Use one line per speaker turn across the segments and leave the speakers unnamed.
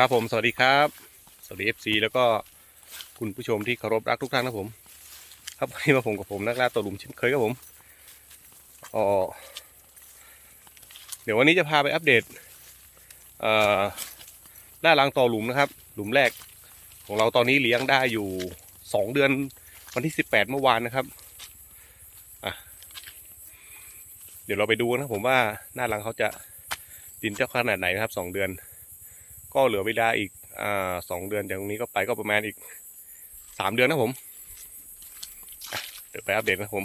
ครับผมสวัสดีครับ สวัสดี FC แล้วก็คุณผู้ชมที่เคารพรักทุกท่านนะผม ครับวันนี้มาผมกับผมนักล่าตัวหลุมเช่นเคยครับผมอ๋อเดี๋ยววันนี้จะพาไปอัปเดตเอ่อล่ารังต่อหลุมนะครับ หลุมแรกของเราตอนนี้เลี้ยงได้อยู่สองเดือนวันที่สิบแปดเมื่อวานนะครับอะเดี๋ยวเราไปดูนะผมว่าหน้ารังเขาจะดินเจ้าขนาดไหนนะครับสองเดือน ก็เหลือเวลาอีกอ่าสองเดือนจากตรงนี้ก็ไปก็ประมาณอีกสามเดือนนะผมเดี๋ยวไปอัปเดตนะผม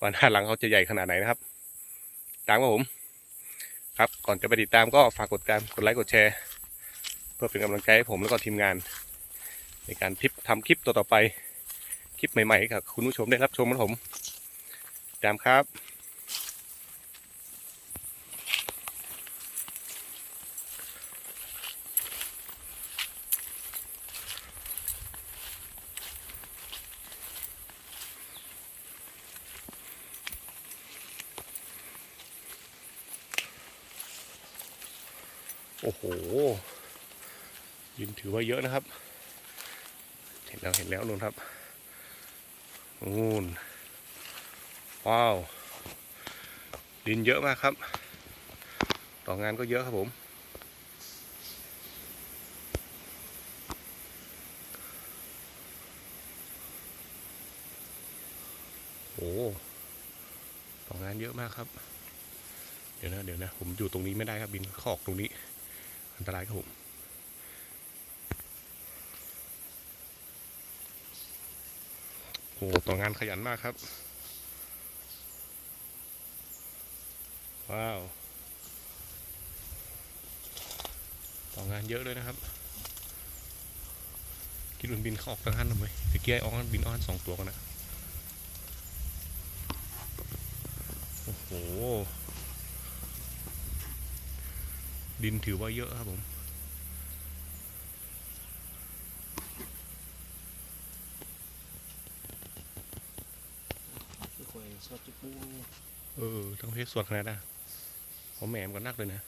ว่าหน้าหลังเขาจะใหญ่ขนาดไหนนะครับตามครับผม ครับก่อนจะไปติดตามก็ฝากกดติดตามกดไลค์กดแชร์ เพื่อเป็นกำลังใจให้ผมแล้วก็ทีมงาน ในการทิปทำคลิปต่อๆไป คลิปใหม่ๆให้กับคุณผู้ชมได้รับชมนะผมตามครับ โอ้โหยินถือว่าเยอะนะครับ เห็นแล้วเห็นแล้วนู่นครับนู่นว้าว ดินเยอะมากครับ ต่องานก็เยอะครับผม โอ้ต่องานเยอะมากครับ เดี๋ยวนะ เดี๋ยวนะ ผมอยู่ตรงนี้ไม่ได้ครับบินขอกตรงนี้ อันตรายครับผมโอ้ต่องานขยันมากครับ ว้าว ต่องานเยอะเลยนะครับคิดว่าบินเข้าออกทางหันทำไมตะเกียร์ออนบินออนสองตัวกันนะ โอ้โห ดินถือว่าเยอะครับผม
คือคอยสดจุกปู
เออต้องเพชรสวดขนาดนะผมแหมมกันนักเลยนะ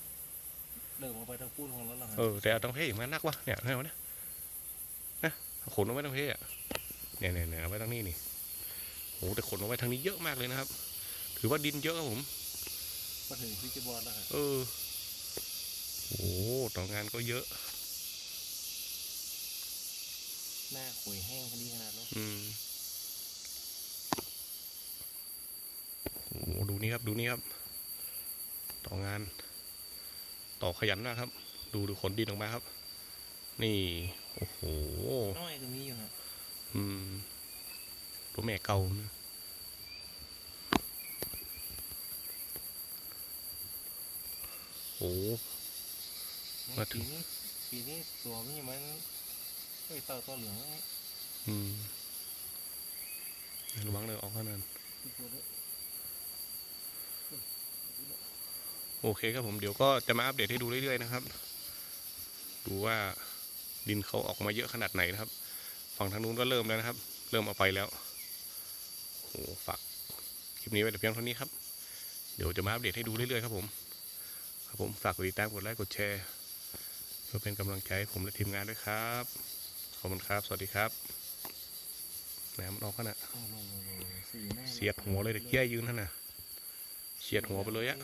เดินมาไปทางปูนของแล้วล่ะฮะ
เออแต่เอาต้องเพชรอีกมานักวะเนี่ยไงวะเนี่ยนะเอาขนเอาไว้ต้องเพชรอะเนี่ยเนี่ยเนี่ยเอาไว้ทางนี้นี่โหแต่ขนเอาไว้ทางนี้เยอะมากเลยนะครับ ถือว่าดินเยอะครับผม
มาถึงฟิจิบอร์ดแล้วฮะ
เออโอ้ ต่องานก็เยอะ
หน้าขุยแห้งพอดีขนาดนั้น
อืมโอ้โหดูนี่ครับ ดูนี่ครับ ต่องาน ต่อขยันมากครับ ดูดูขนดินออกมาครับ นี่ โอ้โห
น้อยตรงนี้อยู่ฮะ
อืมตัวแม่เก่านะโอ้ มาถึ
ปี
ง
นี้ปีนี้ตัวมันยังมันเอ้ยเต่าตัวเหลือง
อืมระวังเลยออกขนาดนั้น
ติดตัวด้วย
โอเคครับผมเดี๋ยวก็จะมาอัปเดตให้ดูเรื่อยๆนะครับ ดูว่าดินเขาออกมาเยอะขนาดไหนนะครับ ฝั่งทางนู้นก็เริ่มแล้วนะครับ เริ่มเอาไปแล้วโอ้โหฝากคลิปนี้ไว้แต่เพียงเท่านี้ครับ เดี๋ยวจะมาอัปเดตให้ดูเรื่อยๆครับผม ครับผมฝากกดติดตามกดไลค์กดแชร์เพื่อเป็นกำลังใจให้ผมและทีมงานด้วยครับ ขอบคุณครับ สวัสดีครับแหนมันออกขนาดเสียดหัวเลยแต่เกี้ยยืนท่านน่ะเสียดหัวไปเลยอะ